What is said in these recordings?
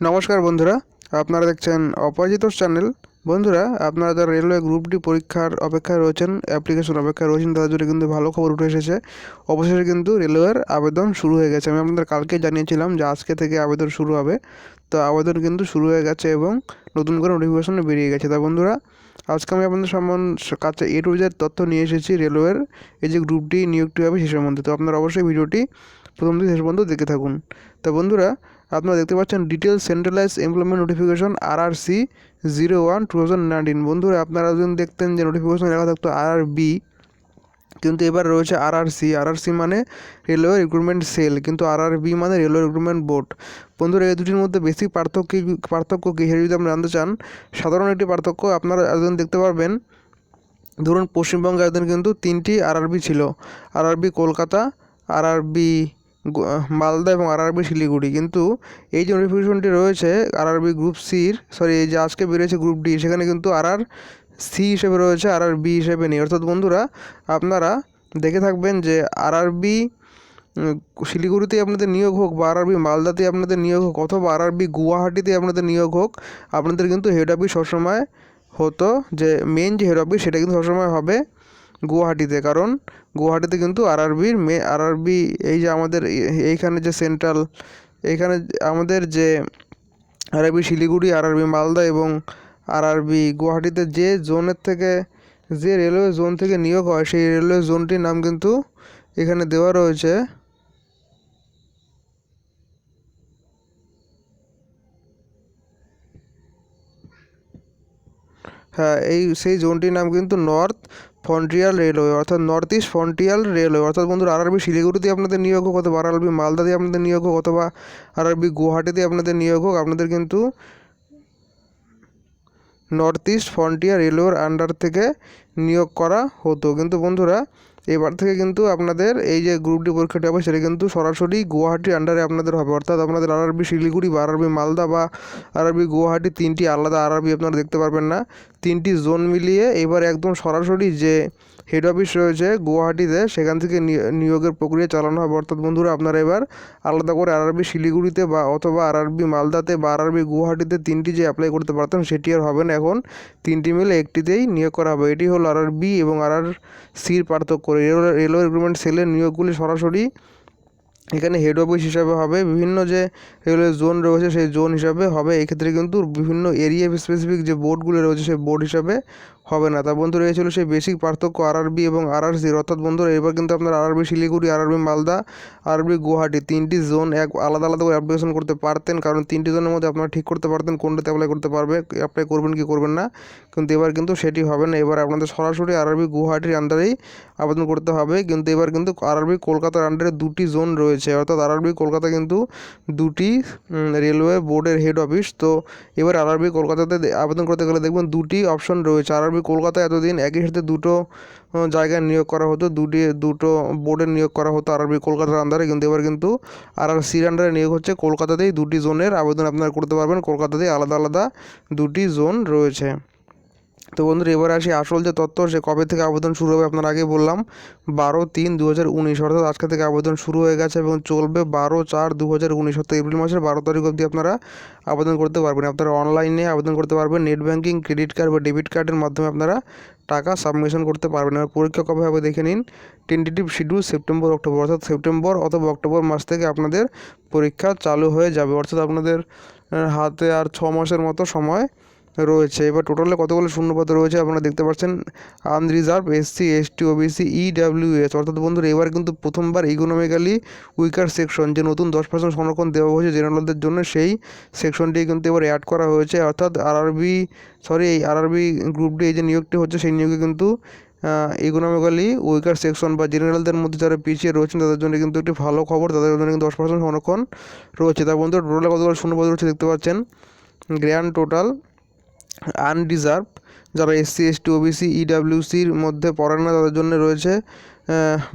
নমস্কার বন্ধুরা, আপনারা দেখছেন অপরাজিত চ্যানেল। বন্ধুরা, আপনারা যারা রেলওয়ে গ্রুপ ডি পরীক্ষার অপেক্ষায় রয়েছেন, অ্যাপ্লিকেশন অপেক্ষায় রয়েছেন, তাদের জন্য কিন্তু ভালো খবর উঠে এসেছে। অবশেষে কিন্তু রেলওয়ের আবেদন শুরু হয়ে গেছে। আমি আপনাদের কালকে জানিয়েছিলাম যে আজকে থেকে আবেদন শুরু হবে। তো আবেদন কিন্তু শুরু হয়ে গেছে এবং নতুন করে নোটিফিকেশন বেরিয়ে গেছে। তা বন্ধুরা, আজকে আমি আপনাদের সম্বন্ধ কাছে এ টু জেড তথ্য নিয়ে এসেছি রেলওয়ের। এই যে গ্রুপ ডি নিয়োগটি হবে সে সম্বন্ধে। তো আপনারা অবশ্যই ভিডিওটি প্রথম থেকে শেষ পর্যন্ত দেখে থাকুন। তা বন্ধুরা আপনারা দেখতে পাচ্ছেন detail centralise employment notification R R C zero one two thousand nineteen বন্ধুরা, আপনারা যদি দেখতেন যে নোটিফিকেশন লেখা থাকতো আর আর বি কিন্তু এবার রয়েছে R R C R R C মানে রেলওয়ে রিক্রুটমেন্ট সেল কিন্তু আর আর বি মানে রেলওয়ে রিক্রুটমেন্ট বোর্ড বন্ধুরা, এই দুটির মধ্যে বেসিক পার্থক্য পার্থক্য কী সেটা যদি আপনি জানতে চান, সাধারণ একটি পার্থক্য আপনারা একজন দেখতে পারবেন। ধরুন, পশ্চিমবঙ্গে একদিন কিন্তু তিনটি আরআরবি ছিল। আরআরবি কলকাতা আরআরবি মালদা এবং আরআরবি শিলিগুড়ি। কিন্তু এই যে নোটিফিকেশনটি রয়েছে, আরআরবি গ্রুপ সির সরি এই যে আজকে বেরিয়েছে গ্রুপ ডি সেখানে কিন্তু আরআর সি হিসেবে রয়েছে আর আর বি হিসেবে নেই। অর্থাৎ বন্ধুরা, আপনারা দেখে থাকবেন যে আরআরবি শিলিগুড়িতে আপনাদের নিয়োগ হোক বা আরআরবি মালদাতে আপনাদের নিয়োগ হোক অথবা আরআরবি গুয়াহাটিতে আপনাদের নিয়োগ হোক, আপনাদের কিন্তু হেড অফিস সবসময় হতো যে মেন যে হেড অফিস সেটা কিন্তু সবসময় হবে। গুয়াহাটিতে। কারণ গুয়াহাটিতে কিন্তু আরআরবির মে আরআরবি এই যে আমাদের এইখানে যে সেন্ট্রাল এইখানে আমাদের যে আরআরবি শিলিগুড়ি আরআরবি মালদা এবং আরআরবি গুয়াহাটিতে যে জোনের থেকে, যে রেলওয়ে জোন থেকে নিয়োগ হয়, সেই রেলওয়ে জোনটির নাম কিন্তু এখানে দেওয়া রয়েছে। হ্যাঁ এই সেই জোনটির নাম কিন্তু নর্থ ফ্রন্টিয়ার রেলওয়ে, অর্থাৎ নর্থ ইস্ট ফন্ট্রিয়াল রেলওয়ে অর্থাৎ বন্ধুরা আরআরবি শিলিগুড়িতে আপনাদের নিয়োগ হোক অথবা আরআরবি দিয়ে আপনাদের নিয়োগ হোক অথবা আরআরবি গুয়াহাটিতে আপনাদের নিয়োগ হোক, আপনাদের কিন্তু নর্থ ইস্ট ফ্রন্টিয়ার রেলওয়ের আন্ডার থেকে নিয়োগ করা হতো। কিন্তু বন্ধুরা এবার থেকে কিন্তু আপনাদের এই যে গ্রুপ ডি পরীক্ষাটি হবে, সেটা কিন্তু সরাসরি গুয়াহাটির আন্ডারে আপনাদের হবে। অর্থাৎ আপনাদের আরআরবি শিলিগুড়ি বা আরআরবি মালদা বা আরআরবি গুয়াহাটি তিনটি আলাদা আরআরবি আপনারা দেখতে পারবেন না। তিনটি জোন মিলিয়ে এবার একদম সরাসরি যে হেড অফিস রয়েছে গুয়াহাটিতে, সেখান থেকে নিয়োগের প্রক্রিয়া চালানো হবে। অর্থাৎ বন্ধুরা, আপনারা এবার আলাদা করে আরআরবি শিলিগুড়িতে বা অথবা আরআরবি মালদাতে বা আরআরবি গুয়াহাটিতে তিনটি যে অ্যাপ্লাই করতে পারতেন, সেটি আর হবে না। এখন তিনটি মিলে একটিতেই নিয়োগ করা হবে। এটি হলো আরআরবি এবং আরআর সির পার্থক্য। রেলওয়ে রেলওয়ে রিক্রুটমেন্ট সেলের নিয়োগগুলি সরাসরি এখানে হেড অফিস হিসাবে হবে। বিভিন্ন যে রেলওয়ে জোন রয়েছে, সেই জোন হিসাবে হবে। এক্ষেত্রে কিন্তু বিভিন্ন এরিয়া স্পেসিফিক যে বোর্ডগুলো রয়েছে, সেই বোর্ড হিসাবে হবে না তা বন্ধুরা এই ছিল সেই বেসিক পার্থক্য আরআরবি এবং আরআরসির অর্থাৎ বন্ধুরা এবার কিন্তু আপনার RRB Siliguri RRB Malda RRB Guwahati তিনটি জোন এক আলাদা আলাদা করে অ্যাপ্লিকেশন করতে পারতেন কারণ তিনটি জোনের মধ্যে আপনারা ঠিক করতে পারতেন কোনটাতে অ্যাপ্লাই করতে পারবে অ্যাপ্লাই করবেন কি করবেন না কিন্তু এবার কিন্তু সেটি হবে না এবার আপনাদের সরাসরি আরআরবি গুয়াহাটির আন্ডারেই আবেদন করতে হবে কিন্তু এবার কিন্তু আরআরবি কলকাতার আন্ডারে দুটি জোন রয়েছে অর্থাৎ আরআরবি কলকাতা কিন্তু দুটি রেলওয়ে বোর্ডের হেড অফিস তো এবার আরআরবি কলকাতাতে আবেদন করতে গেলে দেখবেন দুটি অপশন রয়েছে আরআরবি কলকাতা এতদিন একই সাথে দুটো জায়গায় নিয়োগ করা হতো, দুটি, দুটো বোর্ডে নিয়োগ করা হতো আরআরবি কলকাতার আন্ডারে কিন্তু এবার কিন্তু আর আর সির আন্ডারে নিয়োগ হচ্ছে। কলকাতাতেই দুটি জোনের আবেদন আপনারা করতে পারবেন। কলকাতাতেই আলাদা আলাদা দুটি জোন রয়েছে। তো বন্ধুরা, এবার আসি আসল যে তথ্য সে কবে থেকে আবেদন শুরু হবে আপনার আগে বললাম। বারো তিন দু হাজার উনিশ, অর্থাৎ আজকে থেকে আবেদন শুরু হয়ে গেছে এবং চলবে বারো চার দু হাজার উনিশ, অর্থাৎ এপ্রিল মাসের বারো তারিখ অবধি আপনারা আবেদন করতে পারবেন। আপনারা অনলাইনে আবেদন করতে পারবেন, নেট ব্যাঙ্কিং ক্রেডিট কার্ড বা ডেবিট কার্ডের মাধ্যমে আপনারা টাকা সাবমিশন করতে পারবেন। আর পরীক্ষা কবে হবে দেখে নিন। টেন্টেটিভ শিডিউল সেপ্টেম্বর অক্টোবর অর্থাৎ সেপ্টেম্বর অথবা অক্টোবর মাস থেকে আপনাদের পরীক্ষা চালু হয়ে যাবে। অর্থাৎ আপনাদের হাতে আর ছ মাসের মতো সময় রয়েছে। এবার টোটালে কতগুলো শূন্যপদ রয়েছে আপনারা দেখতে পাচ্ছেন। Unreserved SC ST OBC EWS অর্থাৎ বন্ধুরা, এবার কিন্তু প্রথমবার ইকোনমিক্যালি উইকার সেকশন যে নতুন দশ পার্সেন্ট সংরক্ষণ দেওয়া হয়েছে জেনারেলদের জন্য, সেই সেকশনটি কিন্তু এবার অ্যাড করা হয়েছে। অর্থাৎ আরআরবি সরি এই আরআরবি গ্রুপ ডি এই যে নিয়োগটি হচ্ছে, সেই নিয়োগে কিন্তু ইকোনমিক্যালি উইকার সেকশন বা জেনারেলদের মধ্যে যারা পিছিয়ে রয়েছেন, তাদের জন্য কিন্তু একটি ভালো খবর, তাদের জন্য কিন্তু দশ পার্সেন্ট সংরক্ষণ রয়েছে। তার বন্ধুরা টোটালে কতগুলো শূন্যপদ রয়েছে দেখতে পাচ্ছেন। গ্র্যান্ড টোটাল আনরিজার্ভ যারা এসসি এসটি ওবিসি ইডাব্লিউসির মধ্যে পড়ে না তাদের জন্য রয়েছে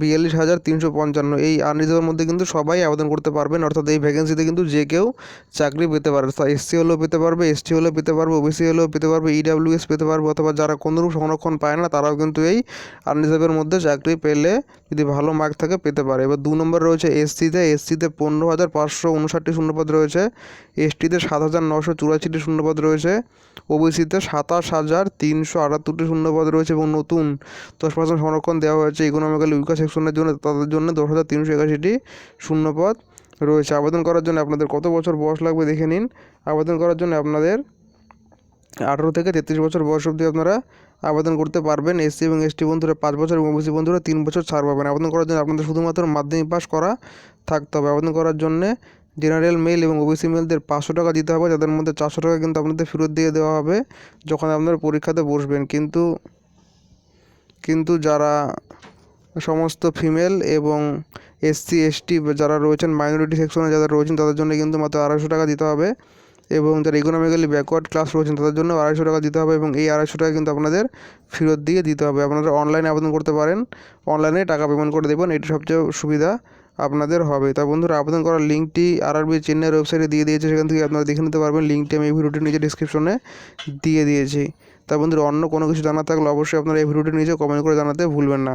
বিয়াল্লিশ হাজার তিনশো পঞ্চান্ন। এই আনরিজার্ভের মধ্যে কিন্তু সবাই আবেদন করতে পারবেন, অর্থাৎ এই ভ্যাকেন্সিতে কিন্তু যে কেউ চাকরি পেতে পারে। এসসি হলেও পেতে পারবে এসটি হলেও পেতে পারবে ওবিসি হলেও পেতে পারবে ইডাব্লিউএস পেতে পারবে, অথবা যারা কোনোরূপ সংরক্ষণ পায় না, তারাও কিন্তু এই আনরিজার্ভের মধ্যে চাকরি পেলে যদি ভালো মার্ক থাকে পেতে পারে। এবার দু নম্বর রয়েছে এসসিতে এসসিতে পনেরো হাজার পাঁচশো উনষাটটি শূন্যপদ রয়েছে এসটিতে সাত হাজার নশো চুরাশিটি শূন্যপদ রয়েছে ওবিসিতে সাতাশ হাজার তিনশো আটাত্তরটি শূন্যপদ রয়েছে এবং নতুন দশ পার্সেন্ট সংরক্ষণ দেওয়া হয়েছে। ইকোনমিক্যালি উইকার সেকশনের জন্য, তাদের জন্য দশ হাজার তিনশো একাশিটি শূন্যপদ রয়েছে। আবেদন করার জন্য আপনাদের কত বছর বয়স লাগবে দেখে নিন। আবেদন করার জন্য আপনাদের আঠেরো থেকে তেত্রিশ বছর বয়স অবধি আপনারা আবেদন করতে পারবেন। এসসি এবং এসটি বন্ধুরা পাঁচ বছর এবং ওবিসি বন্ধুরা তিন বছর ছাড় পাবেন। আবেদন করার জন্য আপনাদের শুধুমাত্র মাধ্যমিক পাস করা থাকতে হবে। আবেদন করার জন্যে জেনারেল মেল এবং ওবিসি মেলদের পাঁচশো টাকা দিতে হবে। যাদের মধ্যে চারশো টাকা কিন্তু আপনাদের ফেরত দিয়ে দেওয়া হবে যখন আপনারা পরীক্ষাতে বসবেন। কিন্তু কিন্তু যারা সমস্ত ফিমেল এবং এসসি এসটি যারা রয়েছেন মাইনরিটি সেকশনে যারা রয়েছেন, তাদের জন্য কিন্তু মাত্র আড়াইশো টাকা দিতে হবে এবং যারা ইকোনমিক্যালি ব্যাকওয়ার্ড ক্লাস রয়েছেন, তাদের জন্য আড়াইশো টাকা দিতে হবে এবং এই আড়াইশো টাকা কিন্তু আপনাদের ফেরত দিয়ে দিতে হবে। আপনারা অনলাইনে আবেদন করতে পারেন। অনলাইনে টাকা পেমেন্ট করে দেবেন এটি সবচেয়ে সুবিধা আপনাদের হবে। তা বন্ধুরা, আবেদন করার লিঙ্কটি আরআরবি চেন্নাইয়ের ওয়েবসাইটে দিয়ে দিয়েছে, সেখান থেকে আপনারা দেখে নিতে পারবেন। লিঙ্কটি আমি এই ভিডিওটির নিচে ডিসক্রিপশনে দিয়ে দিয়েছি। তা বন্ধুরা, অন্য কোনো কিছু জানার থাকলে অবশ্যই আপনারা এই ভিডিওটির নিচে কমেন্ট করে জানাতে ভুলবেন না।